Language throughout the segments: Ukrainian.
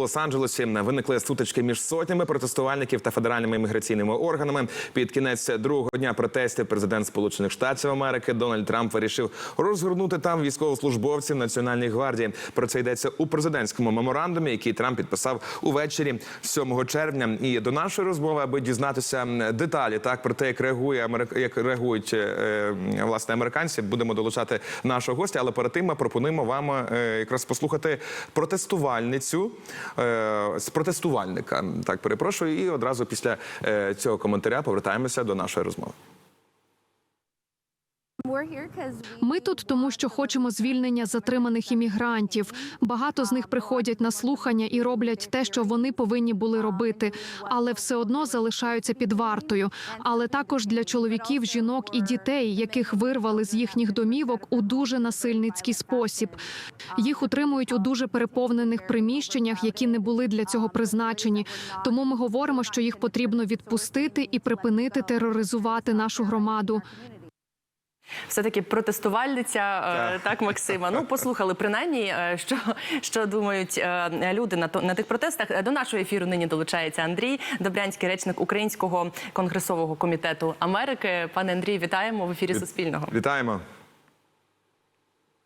Лос-Анджелесі виникли сутички між сотнями протестувальників та федеральними імміграційними органами. Під кінець другого дня протестів президент Сполучених Штатів Америки Дональд Трамп вирішив розгорнути там військовослужбовців Національної гвардії. Про це йдеться у президентському меморандумі, який Трамп підписав увечері 7 червня. І до нашої розмови, аби дізнатися деталі, так про те, як реагує як реагують е, власне американці, будемо долучати нашого гостя. Але перед тим ми пропонуємо вам е, якраз послухати протестувальницю е, з протестувальника. Так перепрошую, і одразу після е, цього коментаря повертаємося до нашої розмови. Ми тут тому, що хочемо звільнення затриманих іммігрантів. Багато з них приходять на слухання і роблять те, що вони повинні були робити, але все одно залишаються під вартою. Але також для чоловіків, жінок і дітей, яких вирвали з їхніх домівок у дуже насильницький спосіб. Їх утримують у дуже переповнених приміщеннях, які не були для цього призначені. Тому ми говоримо, що їх потрібно відпустити і припинити тероризувати нашу громаду. Все таки протестувальниця, е, так Максима. Ну послухали принаймні, е, що, що думають е, люди на то на тих протестах. До нашого ефіру нині долучається Андрій Добрянський, речник Українського конгресового комітету Америки. Пане Андрій, вітаємо в ефірі Суспільного. Вітаємо.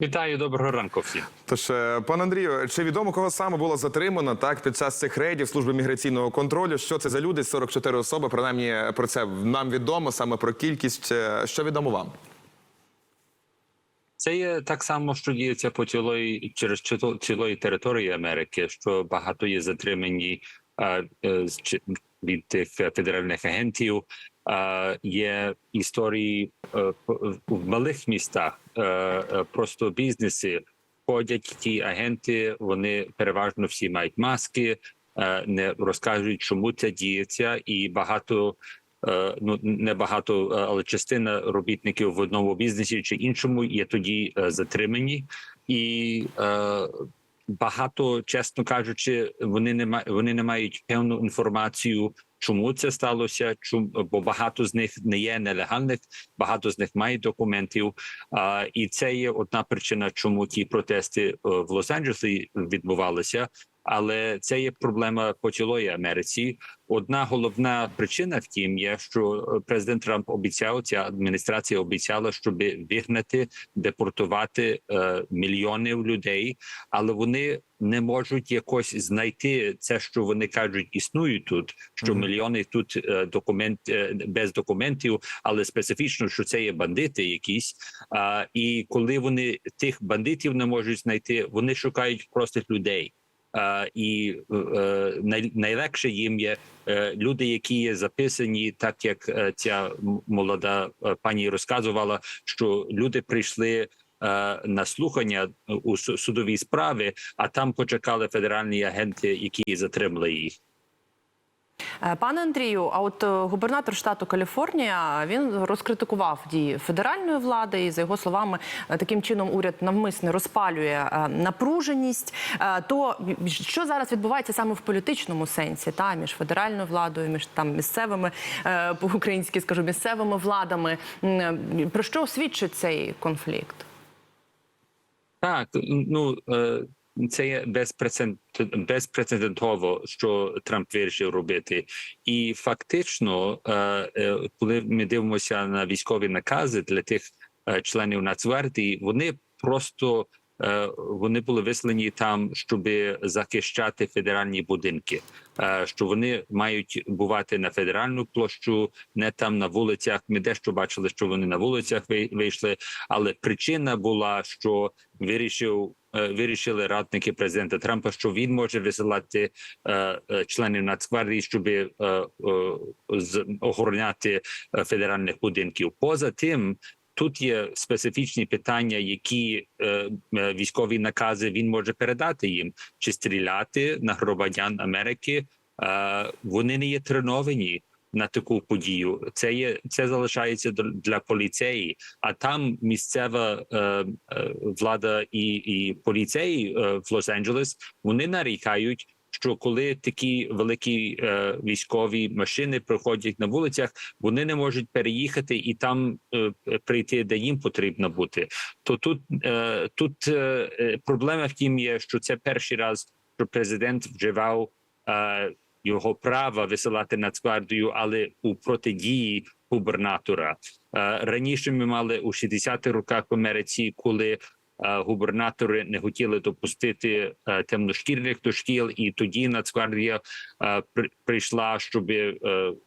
Вітаю, доброго ранку всім. Тож, пане Андрію, чи відомо кого саме було затримано так під час цих рейдів служби міграційного контролю? Що це за люди? 44 особи. Принаймні про це нам відомо саме про кількість. Що відомо вам? Це є так само, що діється по цілої через цілої території Америки, що багато є затримані е, е, від тих федеральних агентів. Е, є історії е, п- в малих містах, е, е, просто бізнеси ходять ті агенти. Вони переважно всі мають маски, е, не розкажуть, чому це діється, і багато. Е, ну не багато, е, але частина робітників в одному бізнесі чи іншому є тоді е, затримані, і багато, чесно кажучи, вони не ма- вони не мають певну інформацію, чому це сталося. Чому бо багато з них не є нелегальних, багато з них мають документів. А, і це є одна причина, чому ті протести в Лос-Анджелесі відбувалися. Але це є проблема по цілої Америці. Одна головна причина, втім, є, що е, президент Трамп обіцяв, ця адміністрація обіцяла, щоб вигнати, депортувати е, мільйонів людей, але вони не можуть якось знайти це, що вони кажуть, існують тут. Що Мгм. мільйони тут е, документ е, без документів, але специфічно, що це є бандити якісь. А, і коли вони тих бандитів не можуть знайти, вони шукають простих людей. І е, найлегше їм є е, люди, які є записані, так як е, ця молода е, пані розказувала, що люди прийшли. е, На слухання у су- судовій справи, а там почекали федеральні агенти, які затримали їх. Е, Пане Андрію, а от е, губернатор штату Каліфорнія він розкритикував дії федеральної влади, і за його словами, е, таким чином уряд навмисне розпалює напруженість. То що зараз відбувається саме в політичному сенсі, та між федеральною владою, між там місцевими е, по-українськи скажу місцевими владами? Про що свідчить цей конфлікт? Так, ну це є безпрецедент- безпрецедентово, що Трамп вирішив робити, і фактично, е, е, коли ми дивимося на військові накази для тих е, членів Нацгвардії, вони просто вони були вислані там, щоб захищати федеральні будинки. Е, Що вони мають бувати на федеральну площу, не там на вулицях. Ми дещо бачили, що вони на вулицях ви- вийшли, але причина була, що вирішив. е, Вирішили радники президента Трампа, що він може висилати е, е, членів Нацгвардії, щоб е, е, охороняти е, федеральних будинків. Поза тим, тут є специфічні питання, які е, е, військові накази він може передати їм, чи стріляти на громадян Америки. Е, вони не є треновані на таку подію. Це є це залишається для- поліцеї, а там місцева е, е, влада і, і поліцеї е, в Лос-Анджелес вони нарікають. Що коли такі великі е, військові машини проходять на вулицях, вони не можуть переїхати і там е, прийти, де їм потрібно бути. То тут, е, тут е, е, проблема в тім є, що це перший раз що президент вживав е, його права висилати Нацгвардію, але у протидії губернатора. Е, раніше ми мали у 60-х роках в Америці, коли губернатори не хотіли допустити е, темношкірних до шкіл, і тоді Нацгвардія е, прийшла, щоб е,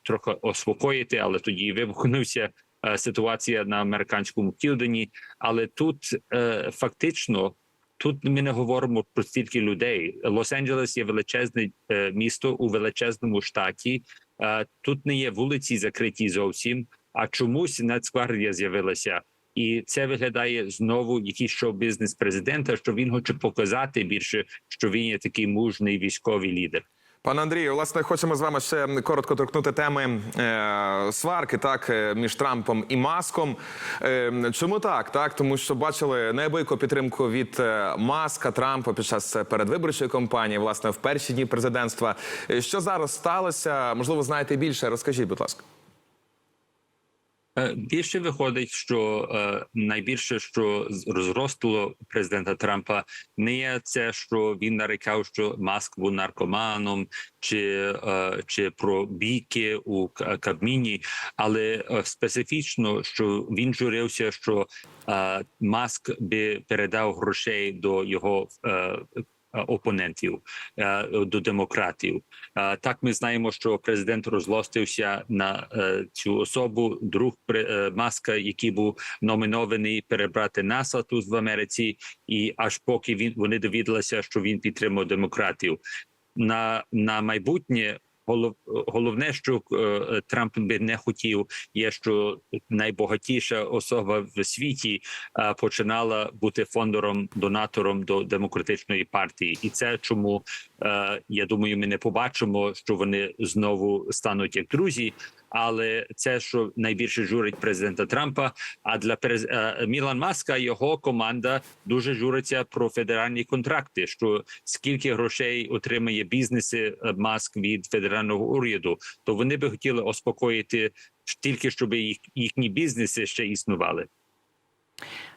трохи освоїти, але тоді вибухнувся е, ситуація на американському південні. Але тут е, фактично. Тут ми не говоримо про стільки людей. Лос-Анджелес є величезне е, місто у величезному штаті. Е, тут не є вулиці закриті зовсім, а чомусь Нацгвардія з'явилася. І це виглядає знову якийсь шоу-бізнес президента, що він хоче показати більше, що він є такий мужний військовий лідер. Пане Андрію, власне, хочемо з вами ще коротко торкнути теми е, сварки, так е, між Трампом і Маском. Е, чому так? Так, тому що бачили неабияку підтримку від е, Маска Трампа під час передвиборчої кампанії, власне, в перші дні президентства. Е, Що зараз сталося? Можливо, знаєте більше. Розкажіть, будь ласка. Е, Більше виходить, що е, найбільше, що розростило президента Трампа, не є це, що він нарікав, що Маск був наркоманом, чи, е, чи про бійки у Кабміні, але специфічно, що він журився, що Маск би передав грошей до його. Е, Опонентів е, до демократів Е, так ми знаємо, що президент розлостився на цю особу. Друг маска, який був номінований перебрати НАСА тут в Америці, і аж поки він вони довідалися, що він підтримав демократів на, на майбутнє. Голов, головне, що е, Трамп би не хотів, є що найбагатіша особа в світі е, починала бути фондером, донатором до демократичної партії, і це чому я думаю, ми не побачимо, що вони знову стануть як друзі. Але це що найбільше журить президента Трампа. А для през... е, Мілан Маска його команда дуже журиться про федеральні контракти. Що скільки грошей отримає бізнеси е, Маск від федерального уряду, то вони би хотіли успокоїти тільки, щоб їх їхні бізнеси ще існували.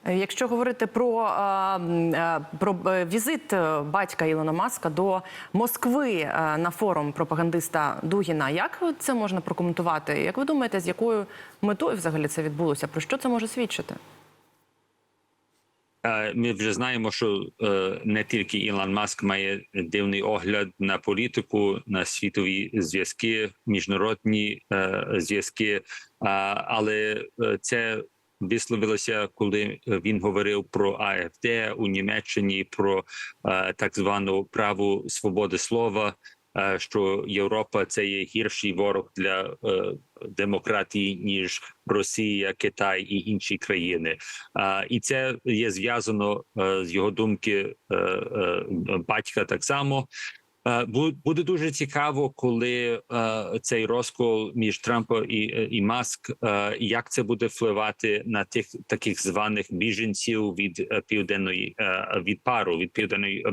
Е, Якщо говорити про, е, е, про візит батька Ілона Маска до Москви на форум пропагандиста Дугіна, як це можна прокоментувати? Як ви думаєте, з якою метою взагалі це відбулося? Про що це може свідчити? Ми вже знаємо, що не тільки Ілон Маск має дивний огляд на політику, на світові зв'язки, міжнародні зв'язки, але це висловилося, коли він говорив про АФД у Німеччині, про е, так звану праву свободи слова. е, Що Європа це є гірший ворог для е, демократії ніж Росія, Китай і інші країни. А, і це є зв'язано е, з його думки е, е, батька так само. Е, бу- Буде дуже цікаво, коли е, цей розкол між Трампом і, і Маск, е, як це буде впливати на тих таких званих біженців від е, південної е, від пару від південної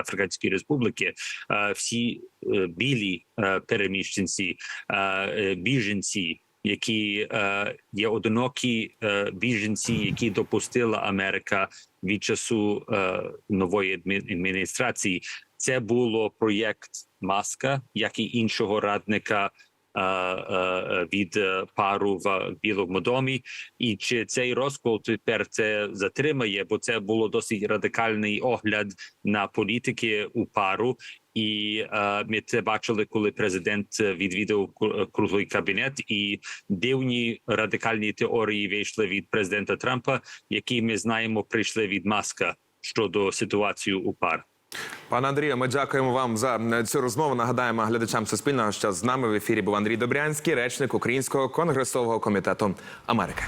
Африканської Республіки. Е, всі е, білі е, переміщенці, е, е, біженці, які е, є одинокі е, біженці, які допустила Америка від часу е, нової адмі- адміністрації. Це було проєкт Маска, як і іншого радника. е, е, Від пару в Білому домі, і чи цей розкол тепер це затримає? Бо це було досить радикальний огляд на політики у пару, і е, ми це бачили, коли президент відвідав круглий кабінет, і дивні радикальні теорії вийшли від президента Трампа, які ми знаємо прийшли від Маска щодо ситуації у пар. Пане Андрію, ми дякуємо вам за цю розмову. Нагадаємо глядачам Суспільного, що з нами в ефірі був Андрій Добрянський, речник Українського конгресового комітету Америки.